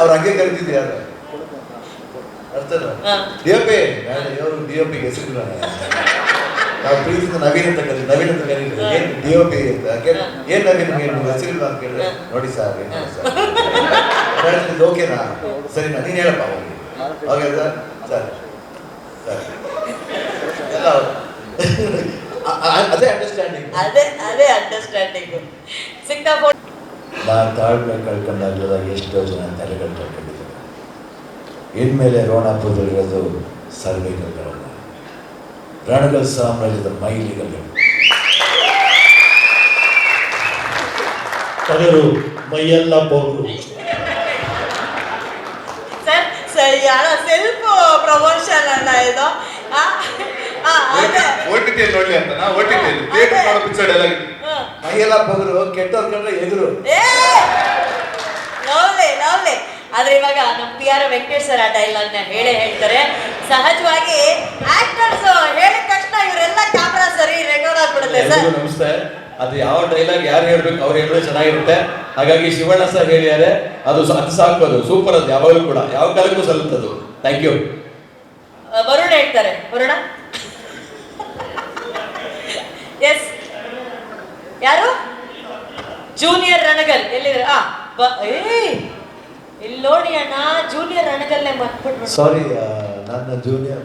ಅವ್ರು ಹಂಗೆ ಕರಿತಿದ್ರು ಯಾರು? ಅರ್ಥನ ಹಾ. ಡಿಒಪಿ ಇವರು ಡಿಒಪಿ ಹೆಸರಿಲ್ಲ ನಾವು ಪ್ರೀತಿಯಿಂದ ನವೀನ್ ಅಂತ ಕರೀತೀವಿ ನವೀನ್ ಅಂತ ಕರೀತೀವಿ. ಏನ್ ಡಿಒಪಿ ಅಂತ ಏನು. ಏನ್ ನವೀನ್ ನಿಮ್ಗೆ ಹೆಸರಿಲ್ವಾ ಅಂತ ಕೇಳಿದ್ರೆ ನೋಡಿ ಸರ್ ಏನ್ ಓಕೆನಾ ಸರಿ ನಾನು ನೀನ್ ಹೇಳಪ್ಪ ಅವ್ರಿಗೆ ಅವಾಗ ಹೇಳ್ದ, ಸರ್. ಸರ್. ಎಲ್ಲ ಅವ್ರು. ಅ- ಅ- ಅದೇ ಅಂಡರ್ಸ್ಟ್ಯಾಂಡಿಂಗ್ ಅದೇ ಅದೇ ಅಂಡರ್ಸ್ಟ್ಯಾಂಡಿಂಗ್ ನಾನು ತಾಳ್ಮೆ ಕಳ್ಕೊಂಡಾಗಲಿಲ್ಲ ಎಷ್ಟೋ ಜನ ತಲೆಗಳು ಕಳ್ಕೊಂಡಿದ್ದಾರೆ ಇನ್ಮೇಲೆ ರೋಣಾಪುರದಲ್ಲಿರೋದು ಸರ್ವೇಗಲ್ಗಳಲ್ಲ ರಣಗಲ್ ಸಾಮ್ರಾಜ್ಯದ ಮೈಲಿಗಳು ಟಗರು ಮೈಯೆಲ್ಲ ಯಾರ ಸೆಲ್ಫ್ ಪ್ರಮೋಷನ್ ಅಲ್ಲ ಇದು? ನೋಡ್ಲಿ ಅಂತ ನಾ ಥಿಯೇಟರ್ ಮಾಡೋ ಪಿಕ್ಚರ್ ಎಲ್ಲ ಹಾ. ಮೈಯೆಲ್ಲ ಬಗರು ಕೆಟ್ಟವ್ರ ಕಂಡ್ರೆ ಎದುರು. ಏ! ಲವ್ಲಿ ಲವ್ಲಿ ಆದ್ರೆ ಇವಾಗ ನಮ್ಮ ಪಿ ಆರ್ ವೆಂಕಟೇಶ್ ಸರ್ ಆ ಡೈಲಾಗ್ನ ಹೇಳೇ ಹೇಳ್ತಾರೆ. ಸಹಜವಾಗಿ ಆಕ್ಟರ್ಸ್ ಹೇಳಿದ ತಕ್ಷಣ ಇವರೆಲ್ಲ ಕ್ಯಾಮ್ರಾ ಸರಿ ರೆಕಾರ್ಡ್ ಆಗ್ಬಿಡುತ್ತೆ ಸರ್. ನಮಸ್ತೆ. ಅದು ಯಾವ ಡೈಲಾಗ್ ಯಾರು ಹೇಳ್ಬೇಕು ಅವ್ರು ಹೇಳಿದ್ರೆ ಚೆನ್ನಾಗಿರುತ್ತೆ. ಹಾಗಾಗಿ ಶಿವಣ್ಣ ಸರ್ ಹೇಳಿದ್ದಾರೆ ಅದು ಅದು ಸಾಕು ಅದು. ಸೂಪರ್ ಅದು ಯಾವಾಗಲೂ ಕೂಡ. ಯಾವ ಕಾಲಕ್ಕೂ ಸಲ್ಲುತ್ತದು. ಥ್ಯಾಂಕ್ ಯು ವರುಣ ಹೇಳ್ತಾರೆ. ವರುಣ ಎಸ್ ಯಾರು ಜೂನಿಯರ್ ರಣಗಲ್ ಎಲ್ಲಿದ್ರೆ ಆ ಬ- ಏ ಇಲ್ಲಿ ನೋಡಿ ಅಣ್ಣ ಜೂನಿಯರ್ ರಣಗಲ್ಲೇ ಮರ್ತ್ಬಿಟ್ರು ಸಾರಿ ನನ್ನ ಜೂನಿಯರ್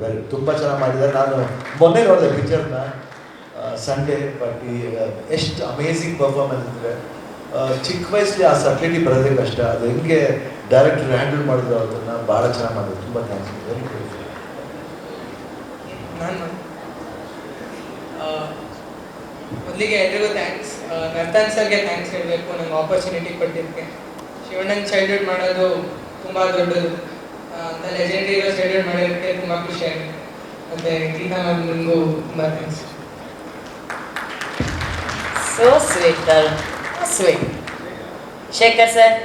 ವೆರಿ ತುಂಬ ಚೆನ್ನಾಗಿ ಮಾಡಿದ್ದಾರೆ. ನಾನು ಮೊನ್ನೆ ನೋಡಿದೆ ಪಿಕ್ಚರ್ನ ಸಂಡೇ ಬಟ್ ಈ ಎಷ್ಟು ಅಮೇಝಿಂಗ್ ಪರ್ಫಾರ್ಮೆನ್ಸ್ ಅಂದರೆ ಚಿಕ್ಕ ವಯಸ್ಸಲ್ಲಿ ಆ ಸಟ್ಲಿಟಿ ಬರೋದೇ ಕಷ್ಟ. ಅದು ಹೆಂಗೆ ಡೈರೆಕ್ಟರ್ ಹ್ಯಾಂಡಲ್ ಮಾಡಿದ್ರು ಅದನ್ನು ಭಾಳ ಚೆನ್ನಾಗಿ ಮಾಡಿದ್ರು. ತುಂಬ ಥ್ಯಾಂಕ್ಸ್ ವೆರಿ ಗುಡ್ ನಾನು ಮೊದಲಿಗೆ ಎಲ್ರಿಗೂ ಥ್ಯಾಂಕ್ಸ್ ನರ್ತನ್ ಸರ್ಗೆ ಥ್ಯಾಂಕ್ಸ್ ಹೇಳಬೇಕು, ನಂಗೆ ಆಪರ್ಚುನಿಟಿ ಕೊಟ್ಟಿದ್ದಕ್ಕೆ. ಶಿವಣ್ಣನ ಚೈಲ್ಡ್ಹುಡ್ ಮಾಡೋದು ತುಂಬ ದೊಡ್ಡದು. ಅಂತ ಲೆಜೆಂಡರಿ ಚೈಲ್ಡ್ಹುಡ್ ಮಾಡೋದಕ್ಕೆ ತುಂಬ ಖುಷಿ ಆಗಿದೆ ಮತ್ತೆ ಗೀತಾ ಮ್ಯಾಮ್ಗೂ ತುಂಬ thanks so sweet sweet Shekhar sir